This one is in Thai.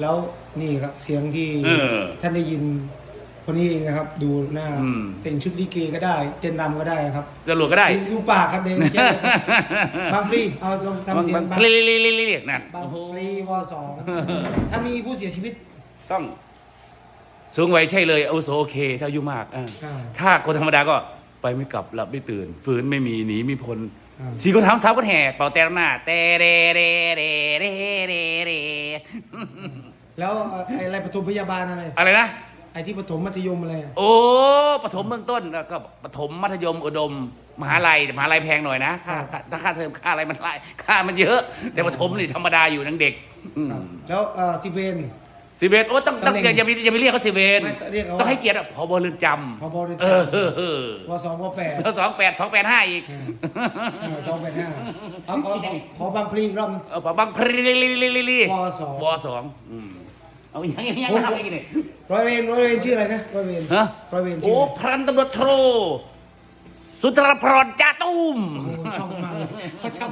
แล้วนี่ครับเสียงที่เออท่านได้ยินคนนี้เองนะครับ ดูหน้าอืมแต่งชุดลิเกก็ได้เต้นรำก็ได้ครับจรวดก็ได้ดูดูปากครับเดนเช่บางพลีเอาลองทำเสียงบางบางพลีลีลีลีนั่นบางโอ้โหพลีวสองถ้ามีผู้เสียชีวิต ต้อง สูงวัยใช่เลยอาวุโสโอเค ถ้าอายุมากอ่าอ่า ถ้าคนธรรมดาก็ไปไม่กลับหลับไม่ตื่น ฝืนไม่มีหนีไม่พ้นอ่า สี่คนถามสาวคนแห่เป่าแต่หน้าแต่เรเรเรเรเรเรแล้วไอ้อะไรปฐมพยาบาลอะไร อะไรนะ ไอ้ที่ปฐมมัธยมอะไรอะโอ้ปฐมเบื้องต้นแล้วก็ปฐมมัธยมอุดม มหาลัยมหาลัยแพงหน่อยนะค่าค่าถ้าค่าเทอมค่าอะไรมันหลายค่ามันเยอะ แต่ปฐมนี่ธรรมดาอยู่นังเด็กอืม ครับแล้วเอ่อสิเวน สิเวนโอ้ต้องต้องตำแหน่งอย่าอย่าไปอย่าไปเรียกเขาสิเวนไม่เรียกเขาว่า ต้องให้เกียรติอะพบเรือนจำพบเรือนจำเออเออเออวสองวแปดแล้วสองแปดสองแปดห้าอีกสองแปดห้าเอาขอขอขอบางพลีอีกรอบ เออบังพรีลีลีลีลีลีวสองวสองอืมเอาอย่างอย่างอย่างทำอีกนี่ร้อยเวรร้อยเวรชื่ออะไรนะร้อยเวรฮะร้อยเวรชื่โอ้อพันตำรวจโทสุนทรพรจ้าตุ้ม โอ้ชอบมากเลยเขาชอบ